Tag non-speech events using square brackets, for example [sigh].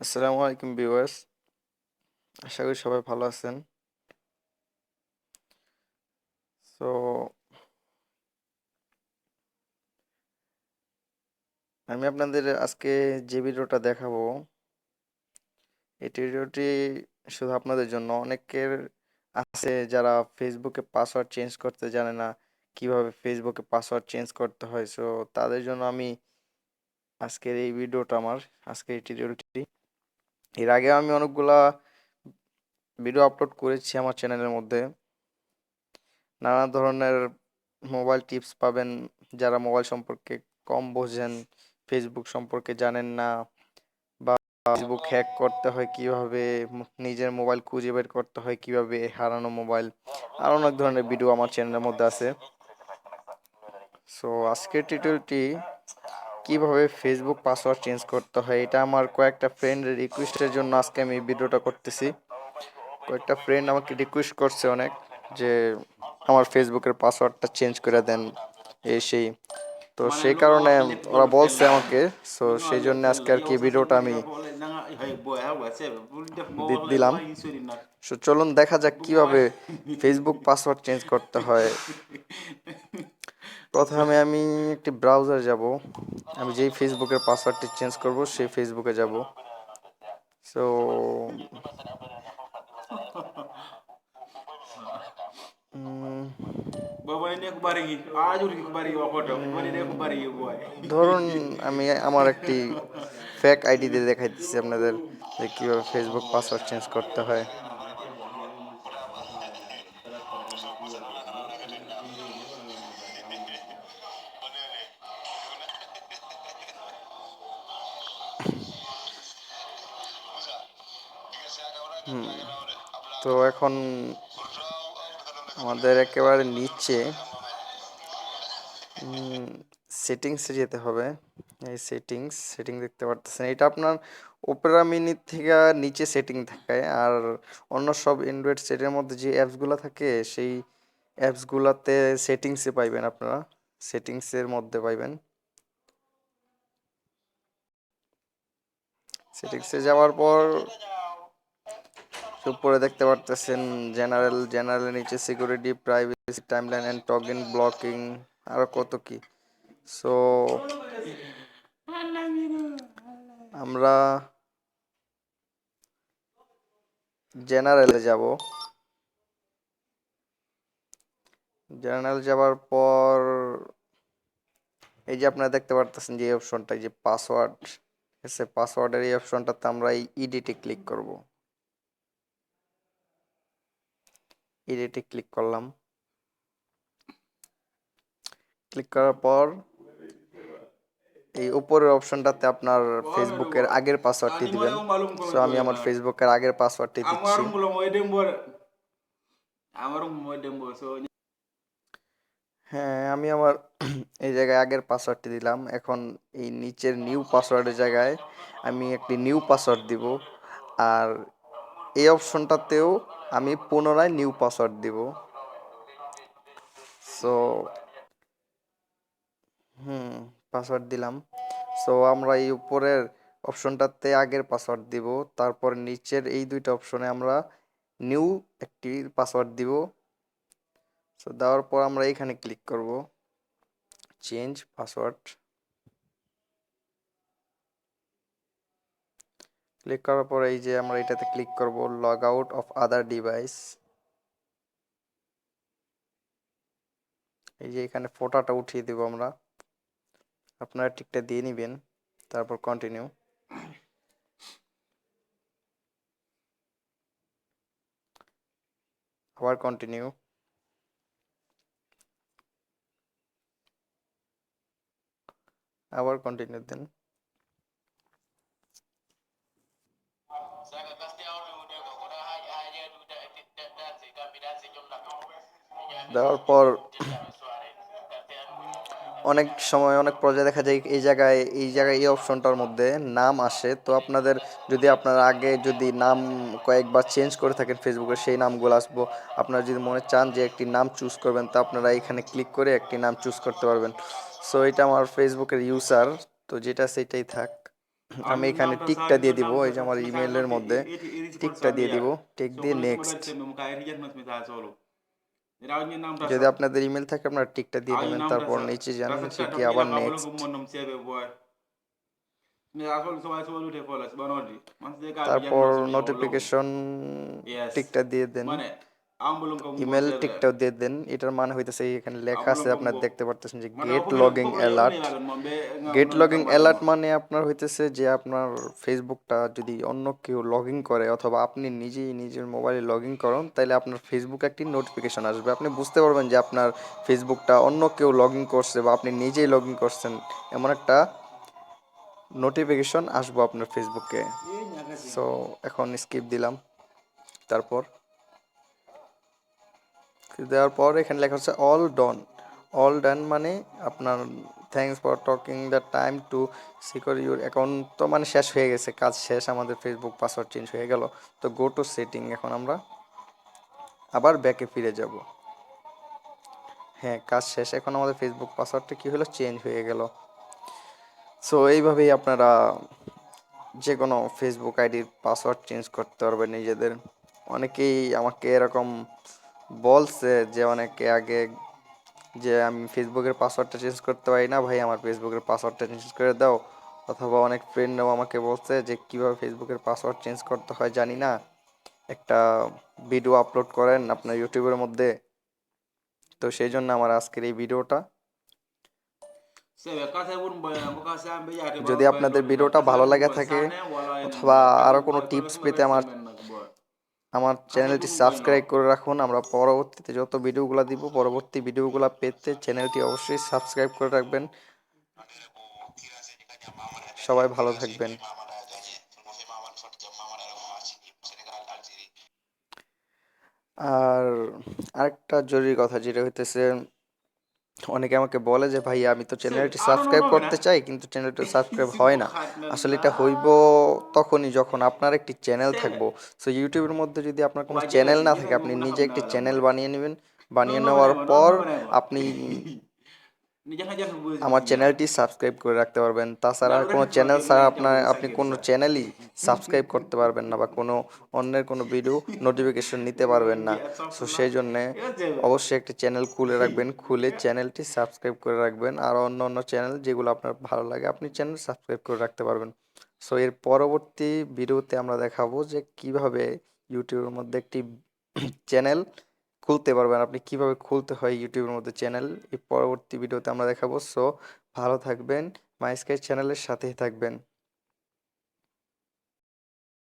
আসসালামু আলাইকুম ভিউয়ার্স, আশা করি সবাই ভালো আছেন। সো আমি আপনাদের আজকে যে ভিডিওটা দেখাবো, এই ভিডিওটি শুধু আপনাদের জন্য, অনেকের আছে যারা ফেসবুকে পাসওয়ার্ড চেঞ্জ করতে জানে না কীভাবে ফেসবুকে পাসওয়ার্ড চেঞ্জ করতে হয়? সো তাদের জন্য আমি আজকের এই ভিডিওটা আমার, আজকের এই টিউটোরিয়ালটি এর আগে আমি অনেকগুলা ভিডিও আপলোড করেছি আমার চ্যানেলের মধ্যে। নানা ধরনের মোবাইল টিপস পাবেন যারা মোবাইল সম্পর্কে কম বোঝেন ফেসবুক সম্পর্কে জানেন না, বা ফেসবুক হ্যাক করতে হয় কীভাবে, নিজের মোবাইল খুঁজে বের করতে হয় কীভাবে হারানো মোবাইল আর অনেক ধরনের ভিডিও আমার চ্যানেলের মধ্যে আছে। সো আজকের টিউটোরিয়ালটি কীভাবে ফেসবুক পাসওয়ার্ড চেঞ্জ করতে হয়, এটা আমার কয়েকটা ফ্রেন্ডের রিকোয়েস্টের জন্য আজকে আমি ভিডিওটা করতেছি। কয়েকটা ফ্রেন্ড আমাকে রিকোয়েস্ট করছে অনেক যে আমার ফেসবুকের পাসওয়ার্ডটা চেঞ্জ করে দেন এই সেই। তো সেই কারণে ওরা বলছে আমাকে সো সেই জন্য আজকে আর কি ভিডিওটা আমি দিলাম। সো চলুন দেখা যাক কীভাবে ফেসবুক পাসওয়ার্ড চেঞ্জ করতে হয়। প্রথমে আমি একটি ব্রাউজার যাব। আমি যেই ফেসবুকের পাসওয়ার্ডটি চেঞ্জ করব, সেই ফেসবুকে যাব। সো ধরুন আমি আমার একটি ফেক আইডি দিয়ে দেখাইতেছি আপনাদের যে কীভাবে ফেসবুক পাসওয়ার্ড চেঞ্জ করতে হয়। তো এখন আমাদের একেবারে নিচে সেটিংসে যেতে হবে। এই সেটিংস সেটিং দেখতে পারতেছেন। এটা আপনার ওপেরা মিনি থেকে নিচে সেটিং থাকে, আর অন্য সব অ্যান্ড্রয়েড সেটের মধ্যে যে অ্যাপসগুলো থাকে, সেই অ্যাপসগুলোতে সেটিংসে পাইবেন আপনারা। সেটিংসের মধ্যে পাইবেন। সেটিংসে যাওয়ার পর উপরে দেখতে পারতেছেন জেনারেল জেনারেল নিচে security privacy timeline and tagging blocking আরও কত কি? সো আমরা জেনারেলে যাব। জেনারেল যাওয়ার পর, এই যে আপনারা দেখতে পারতেছেন যে অপশনটা যে পাসওয়ার্ড এসে পাসওয়ার্ডের এই অপশনটাতে আমরা এই ইডিটে ক্লিক করব। ইডিটে ক্লিক করলাম। ক্লিক করার পর এই উপরের অপশনটাতে আপনার ফেসবুকের আগের পাসওয়ার্ডটি দিবেন। সো আমি আমার ফেসবুকের আগের পাসওয়ার্ডটি দিচ্ছি। হ্যাঁ আমি আমার [clears throat] এই জায়গায় আগের পাসওয়ার্ডটি দিলাম। এখন এই নিচের নিউ পাসওয়ার্ডের জায়গায় আমি একটি নিউ পাসওয়ার্ড দিব। আর এই অপশনটাতেও আমি পুনরায় নিউ পাসওয়ার্ড দিব। সো হুম পাসওয়ার্ড দিলাম। সো আমরা এই উপরের অপশনটাতে আগের পাসওয়ার্ড দিব। তারপর নিচের এই দুইটা অপশনে আমরা নিউ একটি পাসওয়ার্ড দিব। সো দেওয়ার পর আমরা এখানে ক্লিক করব। চেঞ্জ পাসওয়ার্ড ক্লিক করার পর এই যে আমরা এটাতে ক্লিক করব log out of other device এই যে এখানে ফটোটা উঠিয়ে দেব আমরা। আপনারা টিকটা দিয়ে নেবেন, তারপর কন্টিনিউ আবার কন্টিনিউ আবার কন্টিনিউ দেন। দেওয়ার পর অনেক সময় অনেক পর্যায়ে দেখা যায় এই জায়গায় এই জায়গায় এই অপশনটার মধ্যে নাম আসে তো আপনাদের যদি আপনার আগে যদি নাম কয়েকবার চেঞ্জ করে থাকেন ফেসবুকে সেই নামগুলো আসব আপনারা যদি মনে চান যে একটি নাম চুজ করবেন তো আপনারা এখানে ক্লিক করে একটি নাম চুজ করতে পারবেন সো এটা আমার ফেসবুকের ইউজার তো যেটা সেটাই থাক আমি এখানে টিকটা দিয়ে দিব এই যে আমার ইমেলের মধ্যে টিকটা দিয়ে দিব টিক দিয়ে নেক্সট যদি আপনাদের ইমেল থাকে আপনারা টিকটা দিয়ে দেবেন তারপর নিচে জানাবেন যে কি আবার নেক্সট তারপর নোটিফিকেশন টিকটা দিয়ে দেন। ইমেল টিকটাও দিয়ে দেন এটার মানে হইতেছে এখানে লেখা আছে আপনারা দেখতে পারতেছেন যে get login alert get login alert মানে আপনার হইতেছে যে আপনার ফেসবুকটা যদি অন্য কেউ লগইন করে অথবা আপনি নিজেই নিজের মোবাইলে লগইন করেন তাহলে আপনার ফেসবুকে একটি নোটিফিকেশন আসবে। আপনি বুঝতে পারবেন যে আপনার ফেসবুকটা অন্য কেউ লগইন করছে বা আপনি নিজেই লগইন করছেন এমন একটা নোটিফিকেশন আসব আপনার ফেসবুকে সো এখন স্কিপ দিলাম। তারপর দেওয়ার পর এখানে লেখা হচ্ছে অল ডন অল ডান মানে আপনার thanks for talking the time to secure your account তো মানে শেষ হয়ে গেছে, কাজ শেষ, আমাদের ফেসবুক পাসওয়ার্ড চেঞ্জ হয়ে গেল। তো গো টু সেটিং এখন আমরা আবার ব্যাকে ফিরে যাব। হ্যাঁ কাজ শেষ, এখন আমাদের ফেসবুক পাসওয়ার্ডটা কী হলো? চেঞ্জ হয়ে গেল। সো এইভাবেই আপনারা যে কোনো ফেসবুক আইডির পাসওয়ার্ড চেঞ্জ করতে পারবেন নিজেদের। অনেকেই আমাকে এরকম বলছে যে অনেকে আগে যে আমি ফেসবুকের পাসওয়ার্ডটা চেঞ্জ করতে পারি না, ভাই, আমার ফেসবুকের পাসওয়ার্ডটা চেঞ্জ করে দাও। অথবা অনেক ফ্রেন্ডরাও আমাকে বলছে যে, কীভাবে ফেসবুকের পাসওয়ার্ড চেঞ্জ করতে হয় জানি না। একটা ভিডিও আপলোড করেন আপনার ইউটিউবের মধ্যে। তো সেই জন্য আমার আজকের এই ভিডিওটা যদি আপনাদের ভিডিওটা ভালো লাগে থাকে, অথবা আরও কোনো টিপস পেতে আমার আমার চ্যানেলটি সাবস্ক্রাইব করে রাখুন। আমরা পরবর্তীতে যত ভিডিওগুলো দিব, পরবর্তী ভিডিওগুলো পেতে চ্যানেলটি অবশ্যই সাবস্ক্রাইব করে রাখবেন। সবাই ভালো থাকবেন। আর আরেকটা জরুরি কথা যেটা হইতেছে অনেকে আমাকে বলে যে ভাই আমি তো চ্যানেলটি সাবস্ক্রাইব করতে চাই কিন্তু চ্যানেলটি সাবস্ক্রাইব হয় না আসলে এটা হইব তখনই যখন আপনার একটি চ্যানেল থাকব সো ইউটিউবের মধ্যে যদি আপনার কোনো চ্যানেল না থাকে আপনি নিজে একটি চ্যানেল বানিয়ে নেবেন বানিয়ে নেওয়ার পর আপনি আমার চ্যানেলটি সাবস্ক্রাইব করে রাখতে পারবেন। তাছাড়া কোনো চ্যানেল ছাড়া আপনার আপনি কোনো চ্যানেলই সাবস্ক্রাইব করতে পারবেন না বা কোনো অন্যের কোনো ভিডিও নোটিফিকেশন নিতে পারবেন না। সো সেই জন্যে অবশ্যই একটি চ্যানেল খুলে রাখবেন। খুলে চ্যানেলটি সাবস্ক্রাইব করে রাখবেন। আর অন্য অন্য চ্যানেল যেগুলো আপনার ভালো লাগে আপনি চ্যানেল সাবস্ক্রাইব করে রাখতে পারবেন। সো এর পরবর্তী ভিডিওতে আমরা দেখাবো যে কীভাবে ইউটিউবের মধ্যে একটি চ্যানেল খুলতে পারবেন। আপনি কীভাবে খুলতে হয় ইউটিউবের মধ্যে চ্যানেল, এই পরবর্তী ভিডিওতে আমরা দেখাবো। সো, ভালো থাকবেন। মাইস্কাই চ্যানেলের সাথেই থাকবেন।